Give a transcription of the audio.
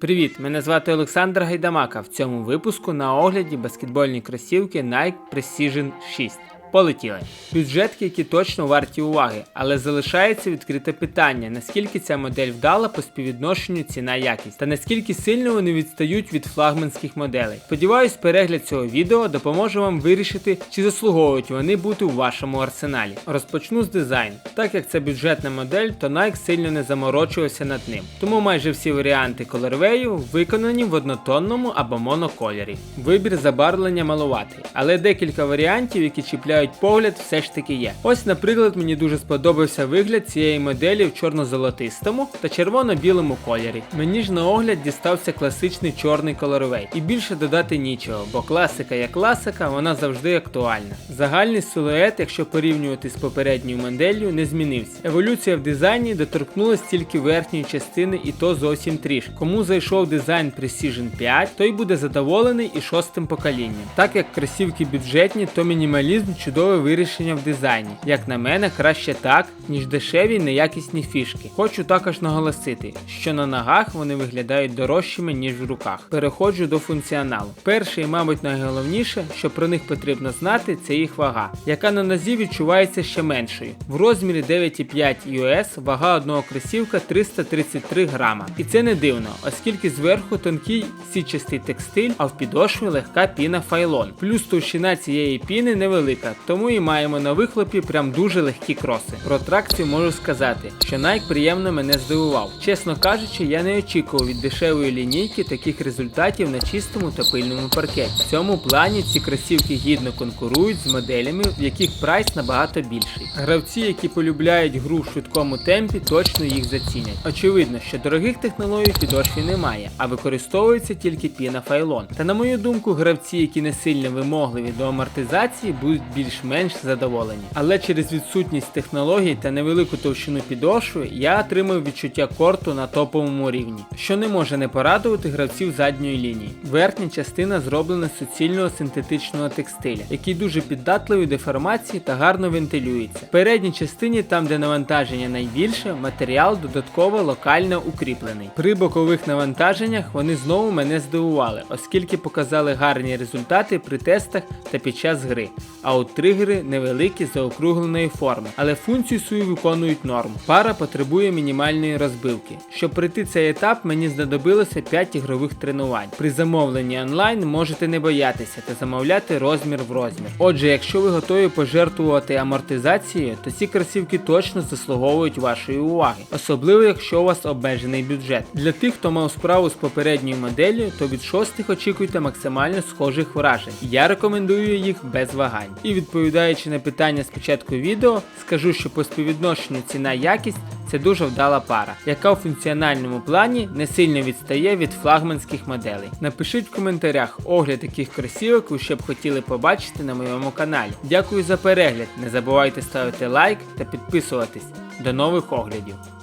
Привіт! Мене звати Олександр Гайдамака. В цьому випуску на огляді баскетбольні кросівки Nike Precision 6. Полетіли. Бюджетки, які точно варті уваги, але залишається відкрите питання, наскільки ця модель вдала по співвідношенню ціна якість та наскільки сильно вони відстають від флагманських моделей. Сподіваюсь, перегляд цього відео допоможе вам вирішити, чи заслуговують вони бути у вашому арсеналі. Розпочну з дизайну. Так як це бюджетна модель, то Nike сильно не заморочувався над ним. Тому майже всі варіанти колорвею виконані в однотонному або монокольорі. Вибір забарвлення малуватий, але декілька варіантів, які чіпляють погляд, все ж таки є. Ось, наприклад, мені дуже сподобався вигляд цієї моделі в чорно-золотистому та червоно-білому кольорі. Мені ж на огляд дістався класичний чорний колоровей. І більше додати нічого, бо класика як класика, вона завжди актуальна. Загальний силует, якщо порівнювати з попередньою моделлю, не змінився. Еволюція в дизайні доторкнулась тільки верхньої частини, і то зовсім трішки. Кому зайшов дизайн Precision 5, той буде задоволений і шостим поколінням. Так як кросівки бюджетні, то мінімалізм чудове вирішення в дизайні. Як на мене, краще так, ніж дешеві неякісні фішки. Хочу також наголосити, що на ногах вони виглядають дорожчими, ніж в руках. Переходжу до функціоналу. Перше і, мабуть, найголовніше, що про них потрібно знати, це їх вага, яка на нозі відчувається ще меншою. В розмірі 9,5 US вага одного кросівка 333 грама. І це не дивно, оскільки зверху тонкий січастий текстиль, а в підошві легка піна файлон. Плюс товщина цієї піни невелика, тому і маємо на вихлопі прям дуже легкі кроси. Про тракцію можу сказати, що Nike приємно мене здивував. Чесно кажучи, я не очікував від дешевої лінійки таких результатів на чистому та пильному паркеті. В цьому плані ці кросівки гідно конкурують з моделями, в яких прайс набагато більший. Гравці, які полюбляють гру в швидкому темпі, точно їх зацінять. Очевидно, що дорогих технологій підошві немає, а використовується тільки піна файлон. Та на мою думку, гравці, які не сильно вимогливі до амортизації, будуть більш-менш задоволені. Але через відсутність технологій та невелику товщину підошви я отримав відчуття корту на топовому рівні, що не може не порадувати гравців задньої лінії. Верхня частина зроблена з суцільного синтетичного текстиля, який дуже піддатливий деформації та гарно вентилюється. В передній частині, там де навантаження найбільше, матеріал додатково локально укріплений. При бокових навантаженнях вони знову мене здивували, оскільки показали гарні результати при тестах та під час гри. А от тригери невеликі заокругленої форми, але функцію свою виконують норм. Пара потребує мінімальної розбивки. Щоб пройти цей етап, мені знадобилося 5 ігрових тренувань. При замовленні онлайн можете не боятися та замовляти розмір в розмір. Отже, якщо ви готові пожертвувати амортизацією, то ці кросівки точно заслуговують вашої уваги, особливо якщо у вас обмежений бюджет. Для тих, хто мав справу з попередньою моделлю, то від шостих очікуйте максимально схожих вражень. Я рекомендую їх без вагань. І відповідаючи на питання з початку відео, скажу, що по співвідношенню ціна якість це дуже вдала пара, яка у функціональному плані не сильно відстає від флагманських моделей. Напишіть в коментарях огляд таких кросівок ви ще б хотіли побачити на моєму каналі. Дякую за перегляд, не забувайте ставити лайк та підписуватись. До нових оглядів!